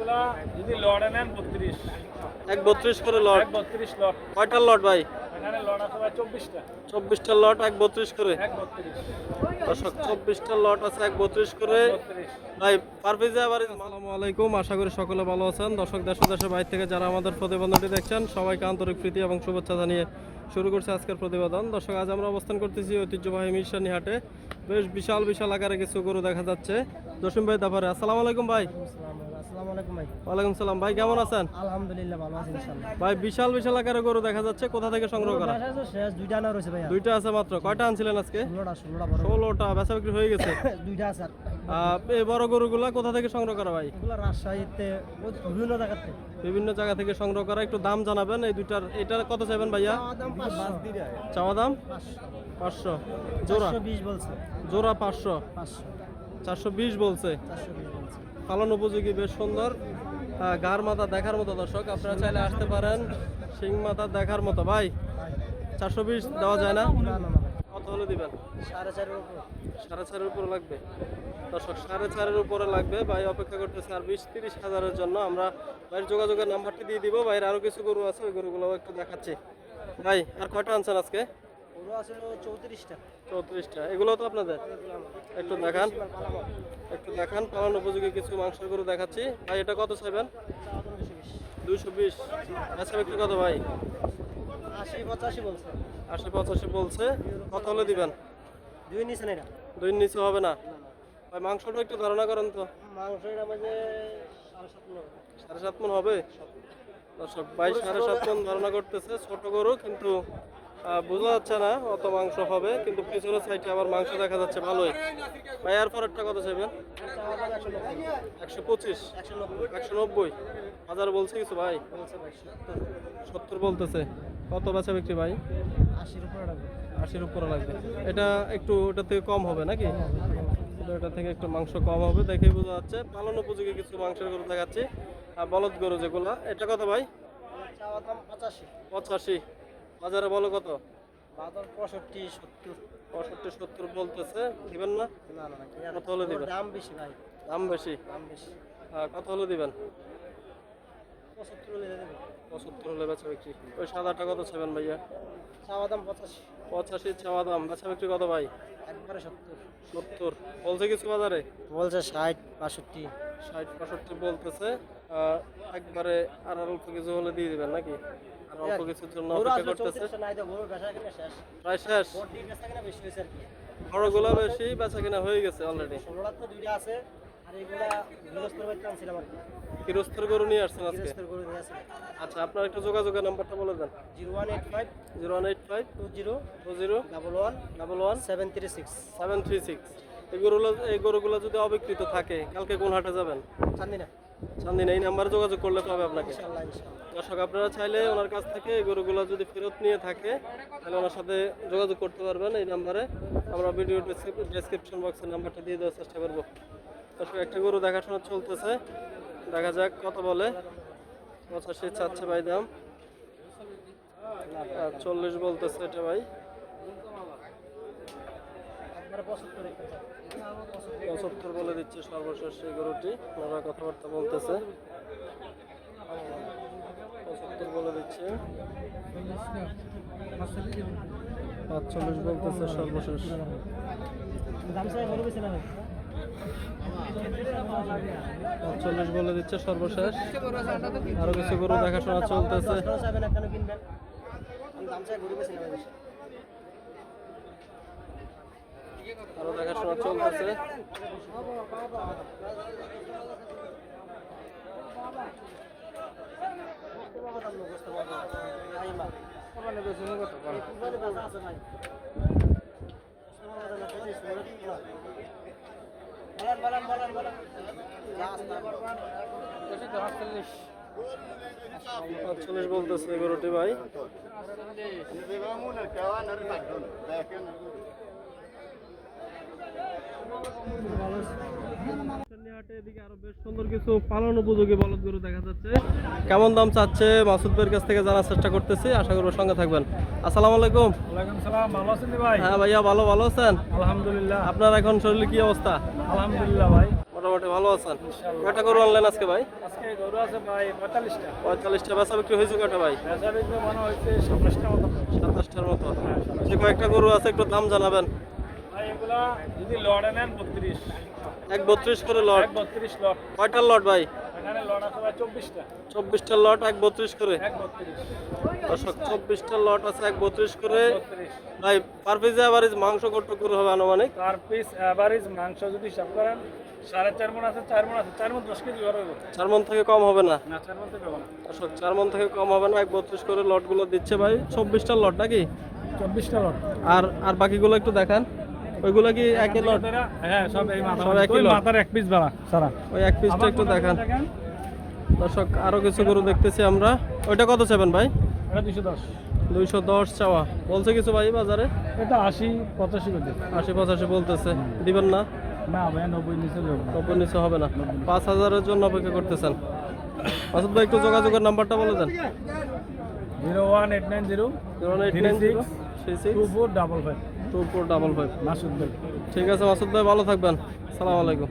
এগুলা যদি লড়ে নেন বত্রিশ। এক বত্রিশ করে লট। এক বত্রিশ লট। কয়টার লট ভাই? এখানে লট আছে ভাই চব্বিশটা। চব্বিশটা লট এক বত্রিশ করে। এক বত্রিশ। দর্শক চব্বিশটা লট আছে এক বত্রিশ করে। ভাই পারফিজে আবার আসসালামু আলাইকুম আশা করি সকলে ভালো আছেন। দর্শক দেশ দেশের বাইরে থেকে যারা আমাদের প্রতিবেদনটি দেখছেন সবাইকে আন্তরিক প্রীতি এবং শুভেচ্ছা জানিয়ে শুরু করছে আজকের প্রতিবেদন। দর্শক আজ আমরা অবস্থান করতেছি ঐতিহ্যবাহী মিশানি হাটে বেশ বিশাল বিশাল আকারে কিছু গরু দেখা যাচ্ছে। জসিম ভাই তারপরে। আসসালামু আলাইকুম ভাই। ওয়ালাইকুম সালাম। ভাই কেমন আছেন? আলহামদুলিল্লাহ ভালো আছি ভাই বিশাল বিশাল আকারে গরু দেখা যাচ্ছে। কোথা থেকে সংগ্রহ করা? দেখা যাচ্ছে শেষ দুইটা আনা রয়েছে ভাইয়া। দুইটা আছে মাত্র। কয়টা আনছিলেন আজকে? ষোলোটা ষোলোটা বড়। ষোলোটা বেচা বিক্রি হয়ে গেছে। দুইটা আছে এই বড় গরুগুলা কোথা থেকে সংগ্রহ করা ভাই? রাজশাহীতে ওই বিভিন্ন জায়গা থেকে সংগ্রহ করা। একটু দাম জানাবেন। এই দুইটার এটার কত চাইবেন ভাইয়া? চাওয়া দাম পাঁচশো। জোড়া? জোড়া পাঁচশো। চারশো বিশ বলছে। পালন উপযোগী বেশ সুন্দর। গার মাথা দেখার মতো দর্শক আপনারা চাইলে আসতে পারেন। শিং মাথা দেখার মতো। ভাই চারশো বিশ দেওয়া যায় না? কত হলে দিবেন? সাড়ে চারের উপর। সাড়ে চারের উপরে লাগবে। দর্শক সাড়ে চারের উপরে লাগবে। ভাই অপেক্ষা করতেছে আর বিশ তিরিশ হাজারের জন্য। আমরা ভাইয়ের যোগাযোগের নাম্বারটি দিয়ে দিব। ভাইয়ের আরও কিছু গরু আছে ওই গরুগুলো একটু দেখাচ্ছি। ভাই আর কয়টা আনছেন আজকে? পুরো আছে চৌত্রিশটা। চৌত্রিশটা। এগুলো তো আপনাদের? একটু দেখান। একটু দেখান পালন উপযোগী কিছু মাংসের গরু দেখাচ্ছি। ভাই এটা কত চাইবেন? দুইশো বিশ। আচ্ছা বিক্রি কত ভাই? আশি পঁচাশি বলছে। আশি পঁচাশি বলছে। কত হলে দিবেন? দুই নিচে না দুই নিচে হবে না? ভাই মাংসটা একটু ধারণা করেন তো। মাঝে সাড়ে সাত। মন হবে। দর্শক বাইশ সাড়ে সাত মন ধারণা করতেছে। ছোট গরু কিন্তু বোঝা যাচ্ছে না অত মাংস হবে কিন্তু পিছনের সাইডে আবার মাংস দেখা যাচ্ছে ভালোই। ভাই আর পরেরটা কত চাইবেন? একশো পঁচিশ। একশো নব্বই। হাজার বলছে কিছু ভাই? সত্তর বলতেছে। কত বেচা বিক্রি ভাই? আশির উপরে রাখবে আশির উপরে লাগবে। এটা একটু ওটা থেকে কম হবে নাকি? এটা এটা থেকে একটু মাংস কম হবে দেখেই বোঝা যাচ্ছে। পালন উপযোগী কিছু মাংসের গরু দেখাচ্ছি। আর বলদ গরু যেগুলো এটা কত ভাই? পঁচাশি। পঁচাশি। বাজারে বলো কত? বাজার পঁয়ষট্টি সত্তর। পঁয়ষট্টি সত্তর বলতেছে। দিবেন না? না না কত হলে দিবেন? দাম বেশি ভাই। দাম বেশি? দাম বেশি। কত হলে দিবেন? পঁচাত্তর হলে দেবে পঁচাত্তর হলে বেচা বিক্রি। ওই সাদাটা কত চাইবেন ভাইয়া? চাওয়া দাম পঁচাশি। পঁচাশি চাওয়া দাম। বেচা বিক্রি কত ভাই? একবারে সত্তর। সত্তর। বলছে কিছু বাজারে? বলছে ষাট বাষট্টি। ষাট পঁয়ষট্টি বলতেছে। একবারে আর অল্প কিছু হলে দিয়ে দিবেন নাকি? আর অল্প কিছুর জন্য অপেক্ষা করতেছে। প্রায় শেষ। বড় বেশি বেচা কিনা হয়ে গেছে অলরেডি ষোলোটার তো দুইটা আছে। কিরস্তর গরু নিয়ে আসছেন আজকে? আচ্ছা আপনার একটা যোগাযোগের নাম্বারটা বলে দেন। Zero one eight five zero one eight five two zero two zero double one double one seven three six. Seven three six. এই গরুগুলো এই গরুগুলো যদি অবিকৃত থাকে কালকে কোন হাটে যাবেন? চান্দিনা চান্দিন এই নাম্বারে যোগাযোগ করলে পাবে আপনাকে। দর্শক আপনারা চাইলে ওনার কাছ থেকে এই গরুগুলো যদি ফেরত নিয়ে থাকে তাহলে ওনার সাথে যোগাযোগ করতে পারবেন এই নাম্বারে। আমরা ভিডিও ডেসক্রিপশন বক্সের নাম্বারটা দিয়ে দেওয়ার চেষ্টা করব। একটা গরু দেখাশোনা চলতেছে। দেখা যাক কত বলে। পঁচাশি চাচ্ছে ভাই দাম। আর চল্লিশ বলতেছে এটা ভাই। পঁচাত্তর বলে দিচ্ছে সর্বশেষ সেই গরুটি। ওনারা কথাবার্তা বলতেছে। পঁচাত্তর বলে দিচ্ছে। পাঁচচল্লিশ বলতেছে সর্বশেষ। পাঁচচল্লিশ বলে দিচ্ছে সর্বশেষ। আরও কিছু গরু দেখাশোনা চলতেছে। আরও দেখাশোনা চলতেছে। পাঁচচল্লিশ বলতেছে এগারোটি ভাই। ভাই হাটে এদিকে আরও বেশ সুন্দর কিছু পালন উপযোগী বলদ গরু দেখা যাচ্ছে। কেমন দাম চাচ্ছে মাসুদ ভাইয়ের কাছ থেকে জানার চেষ্টা করতেছি আশা করব সঙ্গে থাকবেন। আসসালামু আলাইকুম। ওয়ালাইকুম সালাম ভালো আছেন ভাই? হ্যাঁ ভাইয়া ভালো ভালো আছেন? আলহামদুলিল্লাহ। আপনার এখন শরীরে কি অবস্থা? আলহামদুলিল্লাহ ভাই। মোটামুটি ভালো আছেন। কয়টা গরু আনলেন আজকে ভাই? আজকে গরু আছে ভাই পঁয়তাল্লিশটা। পঁয়তাল্লিশটা বেচা বিক্রি হয়েছে কয়টা ভাই? বেচা বিক্রি মনে হচ্ছে সাতাশটা মতো। সাতাশটার মতো। যে কয়েকটা গরু আছে একটু দাম জানাবেন। ভাই এগুলা যদি লড়ে নেন বত্রিশ। এক বত্রিশ করে লট। বত্রিশ লট। কয়টার লট ভাই? এখানে লট আছে ভাই চব্বিশটা। চব্বিশটা লট এক বত্রিশ করে। এক দর্শক চব্বিশটা লট আছে এক বত্রিশ করে। ভাই পার পিসে আবার মাংস কত করে হবে আনুমানিক? পার পিস অ্যাভারেজ মাংস যদি হিসাব করেন সাড়ে চার মন আছে চার মন আছে। চার মন দশ কেজি চার মন থেকে কম হবে না? না চার মন থেকে হবে দর্শক চার মন থেকে কম হবে না এক বত্রিশ করে লটগুলো দিচ্ছে ভাই। চব্বিশটা লট নাকি? চব্বিশটা লট। আর আর বাকিগুলো একটু দেখান। ওইগুলো কি একই লট হ্যাঁ সব এই মাথা সব একই লট। মাথার এক পিস বাড়া সারা। ওই এক পিসটা একটু দেখান। দর্শক আরও কিছু গরু দেখতেছি আমরা। ওইটা কত চাবেন ভাই? এটা দুশো দশ। দুইশো দশ চাওয়া। বলছে কিছু ভাই বাজারে? এটা আশি পঁচাশি করে আশি পঁচাশি বলতেছে। দিবেন না? না ভাই নব্বই নিচে দেবো। নব্বই নিচে হবে না। পাঁচ হাজারের জন্য অপেক্ষা করতেছেন। মাসুদ ভাই একটু যোগাযোগের নাম্বারটা বলে দেন। Zero one eight nine zero zero eight Three nine zero six three two six four double five. Two four double five Masud ভাই ঠিক আছে মাসুদ ভাই ভালো থাকবেন। সালাম আলাইকুম।